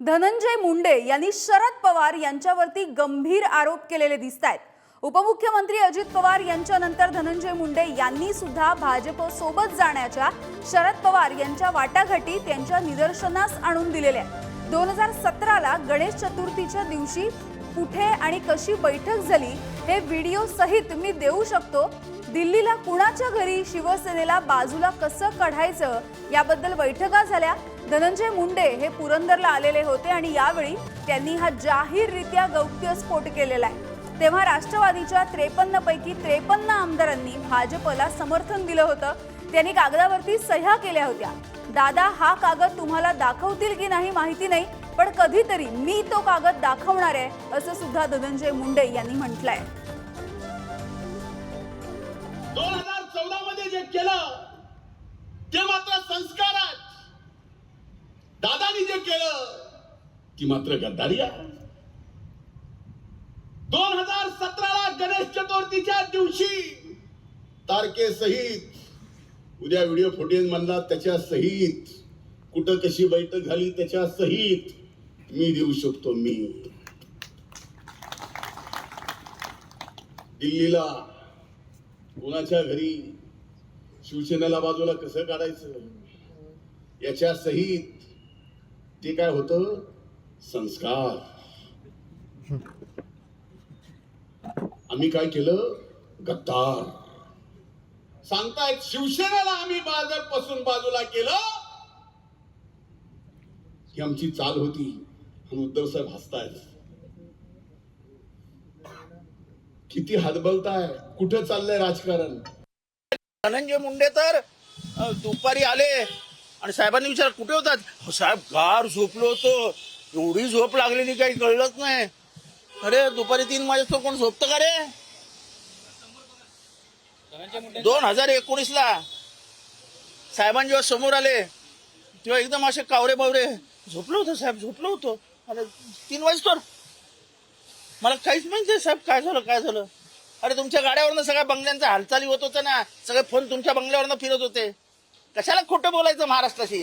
धनंजय मुंडे यांनी शरद पवार यांच्यावरती गंभीर आरोप केलेले दिसत आहेत उपमुख्यमंत्री अजित पवार यांच्यानंतर धनंजय मुंडे यांनी सुद्धा भाजप सोबत जाण्याच्या शरद पवार यांच्या वाटाघाटी त्यांच्या निदर्शनास आणून दिलेल्या आहेत. दोन हजार सतराला गणेश चतुर्थीच्या दिवशी कुठे आणि कशी बैठक झाली हे व्हिडिओ सहित मी देऊ शकतो. दिल्लीला कुणाच्या घरी शिवसेनेला बाजूला कसं काढायचं याबद्दल बैठका झाल्या. धनंजय मुंडे हे पुरंदरला आलेले होते आणि यावेळी त्यांनी हा जाहीररित्या गौप्यस्फोट केलेला आहे. तेव्हा राष्ट्रवादीच्या त्रेपन्न पैकी त्रेपन्न आमदारांनी भाजपला समर्थन दिलं होतं. त्यांनी कागदावरती सह्या केल्या होत्या. दादा हा कागद तुम्हाला दाखवतील की नाही माहिती नाही पण कधीतरी मी तो कागद दाखवणार आहे असं सुद्धा धनंजय मुंडे यांनी म्हटलंय. दोन हजार चौदा मध्ये जे केलं ते मात्र संस्कार दादानी जे केलं ती मात्र गद्दारी आहे. दोन हजार सतराला गणेश चतुर्थीच्या दिवशी तारखेसहित उद्या व्हिडिओ फुटेज म्हणला त्याच्या सहित कुठं कशी बैठक झाली त्याच्या सहित मी देऊ शकतो मी. दिल्लीला कोणाच्या घरी शिवसेनेला बाजूला कसं काढायचं? याच्या सहित ते काय होत? संस्कार. आम्ही काय केलं? गद्दार. सांगतायत शिवसेनेला आम्ही भाजपपासून बाजूला केलं. ही आमची चाल होती. आणि उद्धव साहेब हसतायत. किती हातबलताय कुठं चाललंय राजकारण? धनंजय मुंडे तर दुपारी आले. आणि साहेबांनी विचार कुठे होतात? साहेब गार झोपलो होतो. एवढी झोप लागलेली काही कळलंच नाही. अरे दुपारी तीन वाजेस्तो कोण झोपत का रे? दोन हजार एकोणीस ला साहेबांनी जेव्हा समोर आले तेव्हा एकदम असे कावरे बावरे झोपलो होतो साहेब झोपलो होतो. अरे तीन वाजतो मला काहीच माहिती साहेब काय झालं काय झालं? अरे तुमच्या गाड्यावरनं सगळ्या बंगल्यांचा हालचाली होत होतं ना. सगळे फोन तुमच्या बंगल्यावरनं फिरत होते. कशाला खोटं बोलायचं महाराष्ट्राशी?